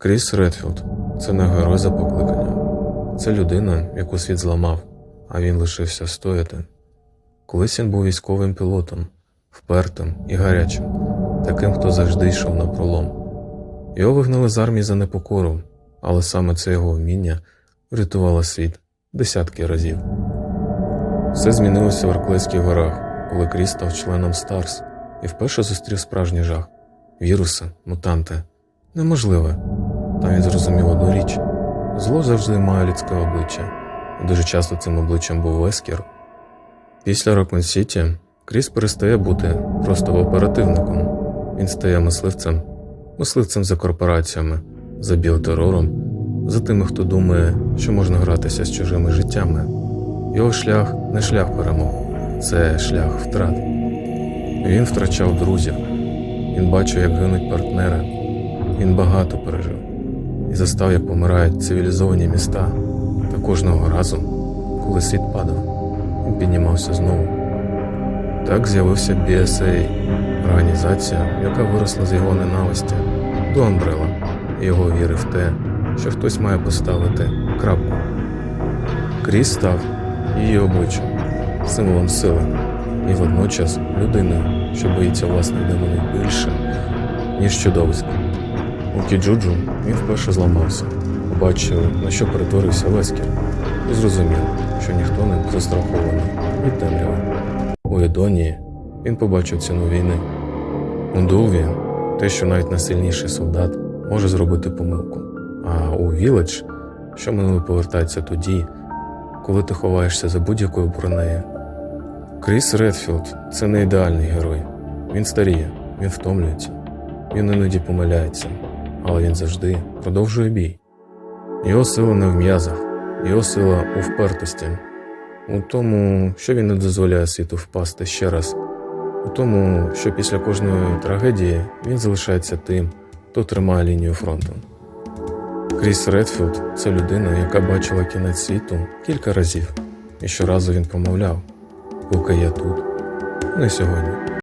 Кріс Редфілд це не герой за покликанням. Це людина, яку світ зламав, а він лишився стояти. Колись він був військовим пілотом, впертим і гарячим, таким, хто завжди йшов на пролом. Його вигнали з армії за непокору, але саме це його вміння врятувало світ десятки разів. Все змінилося в Арклейських горах, коли Кріс став членом Старс і вперше зустрів справжній жах віруси, мутанти. Неможливе. Там він зрозумів одну річ: зло завжди має людське обличчя, і дуже часто цим обличчям був Вескер. Після Рокмен Сіті Кріс перестає бути просто оперативником. Він стає мисливцем, мисливцем за корпораціями, за біотерором, за тими, хто думає, що можна гратися з чужими життями. Його шлях не шлях перемог, це шлях втрат. Він втрачав друзів, він бачив, як гинуть партнери, він багато пережив і застав, як помирають цивілізовані міста. Та кожного разу, коли світ падав, він піднімався знову. Так з'явився BSA, організація, яка виросла з його ненависті до Амбрела і його віри в те, що хтось має поставити крапку. Кріс став її обличчям, символом сили і водночас людиною, що боїться власних демонів більше, ніж чудовиськ. У Кіджуджу він вперше зламався, побачив, на що перетворився Вескер, і зрозумів, що ніхто не застрахований від темряви. У Едонії він побачив ціну війни. У Дулві те, що навіть найсильніший солдат може зробити помилку. А у Віледж, що минуле повертається тоді, коли ти ховаєшся за будь-якою бронею. Кріс Редфілд це не ідеальний герой. Він старіє, він втомлюється, він іноді помиляється, але він завжди продовжує бій. Його сила не в м'язах, його сила у впертості, у тому, що він не дозволяє світу впасти ще раз, у тому, що після кожної трагедії він залишається тим, хто тримає лінію фронту. Кріс Редфілд це людина, яка бачила кінець світу кілька разів, і щоразу він промовляв, поки я тут, не сьогодні.